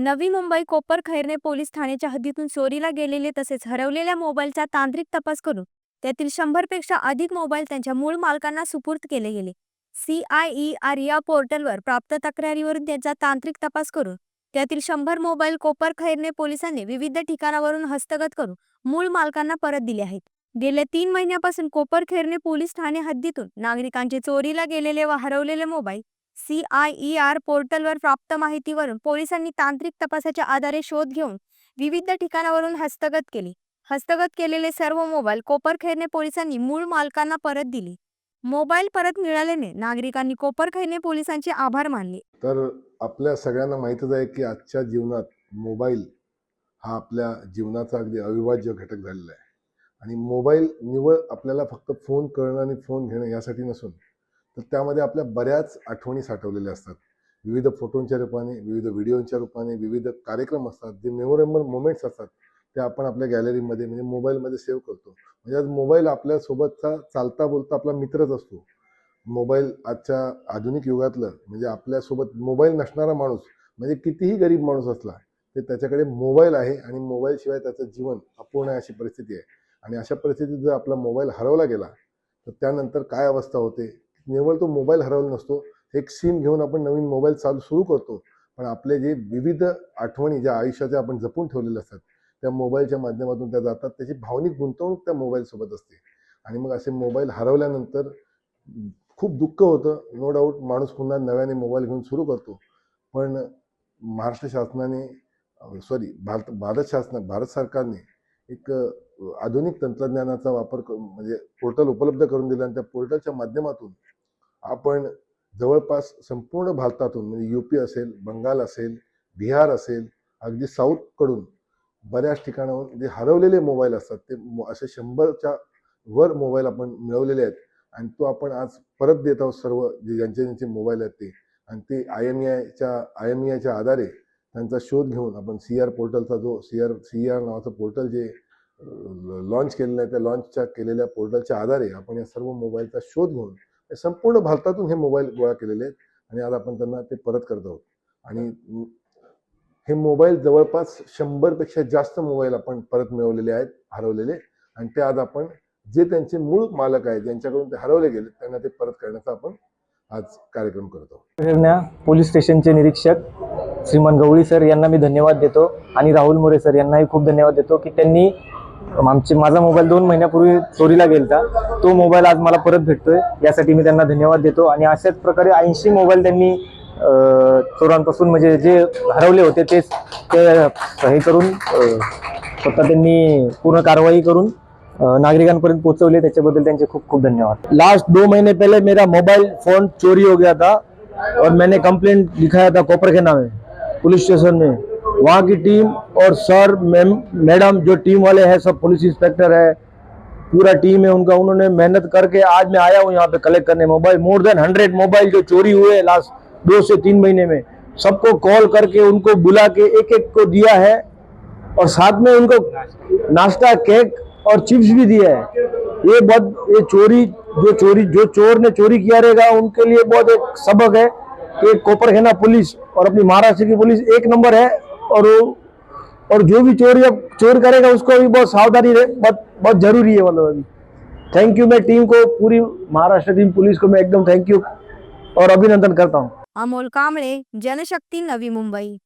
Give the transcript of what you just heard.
नवी मुंबई कोपर Khairane police ठाण्याच्या हद्दीतून चोरीला गेलेले तसेच हरवलेल्या मोबाईलचा तांत्रिक तपास करून त्यातील शंभरपेक्षा अधिक मोबाईल त्यांच्या मूळ मालकांना सुपूर्द केले गेले. सी आय ई आर या पोर्टलवर प्राप्त तक्रारीवरून त्यांचा तांत्रिक तपास करून त्यातील शंभर मोबाईल कोपर खैरणे पोलिसांनी विविध ठिकाणावरून हस्तगत करून मूळ मालकांना परत दिले आहेत. गेल्या तीन महिन्यापासून कोपर खैरणे पोलीस ठाणे हद्दीतून नागरिकांचे चोरीला गेलेले व हरवलेले mobile C I E R पोर्टलवर प्राप्त माहितीवरून पोलिसांनी तांत्रिक तपासाच्या आधारे शोध घेऊन विविध ठिकाणावरून हस्तगत केले. हस्तगत केलेले सर्व मोबाईल कोपरखैरने पोलिसांनी मूळ मालकांना परत दिली. मोबाईल परत मिळाल्याने नागरिकांनी कोपरखैरने पोलिसांचे आभार मानले. तर आपल्या सगळ्यांना माहितच आहे की आजच्या जीवनात मोबाईल हा आपल्या जीवनाचा अगदी अविभाज्य घटक झालेला आहे. आणि मोबाईल निवळ आपल्याला फक्त फोन करणं आणि फोन घेणं यासाठी नसून तर त्यामध्ये आपल्या बऱ्याच आठवणी साठवलेल्या असतात. विविध फोटोंच्या रूपाने विविध व्हिडिओच्या रूपाने विविध कार्यक्रम असतात. जे मेमोरेबल मोमेंट्स असतात ते आपण आपल्या गॅलरीमध्ये म्हणजे मोबाईलमध्ये सेव्ह करतो. म्हणजे आज मोबाईल आपल्यासोबतचा चालता बोलता आपला मित्रच असतो. मोबाईल आजच्या आधुनिक युगातलं म्हणजे आपल्यासोबत मोबाईल नसणारा माणूस म्हणजे कितीही गरीब माणूस असला ते त्याच्याकडे मोबाईल आहे आणि मोबाईलशिवाय त्याचं जीवन अपूर्ण आहे अशी परिस्थिती आहे. आणि अशा परिस्थितीत जर आपला मोबाईल हरवला गेला तर त्यानंतर काय अवस्था होते? निवळ तो मोबाईल हरवला नसतो. एक सिम घेऊन आपण नवीन मोबाईल चालू सुरू करतो. पण आपले जे विविध आठवणी ज्या आयुष्याच्या आपण जपून ठेवलेल्या असतात त्या मोबाईलच्या माध्यमातून त्या जातात. त्याची भावनिक गुंतवणूक त्या मोबाईलसोबत असते. आणि मग असे मोबाईल हरवल्यानंतर खूप दुःख होतं. नो डाऊट माणूस पुन्हा नव्याने मोबाईल घेऊन सुरू करतो. पण महाराष्ट्र शासनाने सॉरी भारत भारत शासन भारत सरकारने एक आधुनिक तंत्रज्ञानाचा वापर म्हणजे पोर्टल उपलब्ध करून दिलं आणि त्या पोर्टलच्या माध्यमातून आपण जवळपास संपूर्ण भारतातून म्हणजे यू पी असेल बंगाल असेल बिहार असेल अगदी साऊथकडून बऱ्याच ठिकाणाहून जे हरवलेले मोबाईल असतात ते असे शंभरच्या वर मोबाईल आपण मिळवलेले आहेत. आणि तो आपण आज परत देत आहोत सर्व जे ज्यांचे ज्यांचे मोबाईल आहेत ते. आणि ते आय एम आयच्या आय एम आयच्या आधारे त्यांचा शोध घेऊन आपण सी आर पोर्टलचा जो सी आर सी आर नावाचं पोर्टल जे लॉन्च केलेलं आहे त्या लॉन्चच्या केलेल्या पोर्टलच्या आधारे आपण या सर्व मोबाईलचा शोध घेऊन संपूर्ण भारतातून हे मोबाईल गोळा केलेले आहेत आणि आज आपण त्यांना ते परत करत आहोत. आणि हे मोबाईल जवळपास शंभरपेक्षा जास्त मोबाईल आपण परत मिळवलेले आहेत हरवलेले. आणि ते आज आपण जे त्यांचे मूळ मालक आहेत ज्यांच्याकडून ते हरवले गेले त्यांना ते परत करण्याचा आपण आज कार्यक्रम करत आहोत. पोलीस स्टेशनचे निरीक्षक श्रीमान गवळी सर यांना मी धन्यवाद देतो. आणि राहुल मोरे सर यांनाही खूप धन्यवाद देतो की त्यांनी आमचे माझा मोबाईल दोन महिन्यापूर्वी चोरीला गेलता. तो मोबाईल आज मला परत भेटतोय. यासाठी मी त्यांना धन्यवाद देतो. आणि अशाच प्रकारे ऐंशी मोबाईल त्यांनी चोरांपासून म्हणजे जे हरवले होते तेच ते हे करून स्वतः त्यांनी पूर्ण कारवाई करून नागरिकांपर्यंत पोहोचवले. त्याच्याबद्दल त्यांचे खूप खूप धन्यवाद. लास्ट दो महीने पहले मेरा मोबाइल फोन चोरी हो गया था और मैंने कंप्लेंट लिखाया था कोपरखेना में पुलिस स्टेशन में। वहाँ की टीम और सर मैडम जो टीम वाले हैं, सब पुलिस इंस्पेक्टर है, पूरा टीम है उनका। उन्होंने मेहनत करके आज मैं आया हूँ यहाँ पे कलेक्ट करने। Mobile more than hundred mobile जो चोरी हुए लास्ट दो से तीन महीने में, सबको कॉल करके उनको बुला के एक एक को दिया है और साथ में उनको नाश्ता केक और चिप्स भी दिया है। ये बहुत, ये चोरी, जो चोरी, जो चोर ने चोरी किया रहेगा, उनके लिए बहुत एक सबक है कि कोपरखेना पुलिस और अपनी महाराष्ट्र की पुलिस एक नंबर है। और और जो भी चोरी अब चोर करेगा उसको भी बहुत सावधानी रहे, बहुत बहुत ज़रूरी है मतलब अभी। थैंक यू मैं टीम को पूरी महाराष्ट्र टीम पुलिस को मैं एकदम थैंक यू और अभिनंदन करता हूँ। अमोल कांबळे, जनशक्ति नवी मुंबई।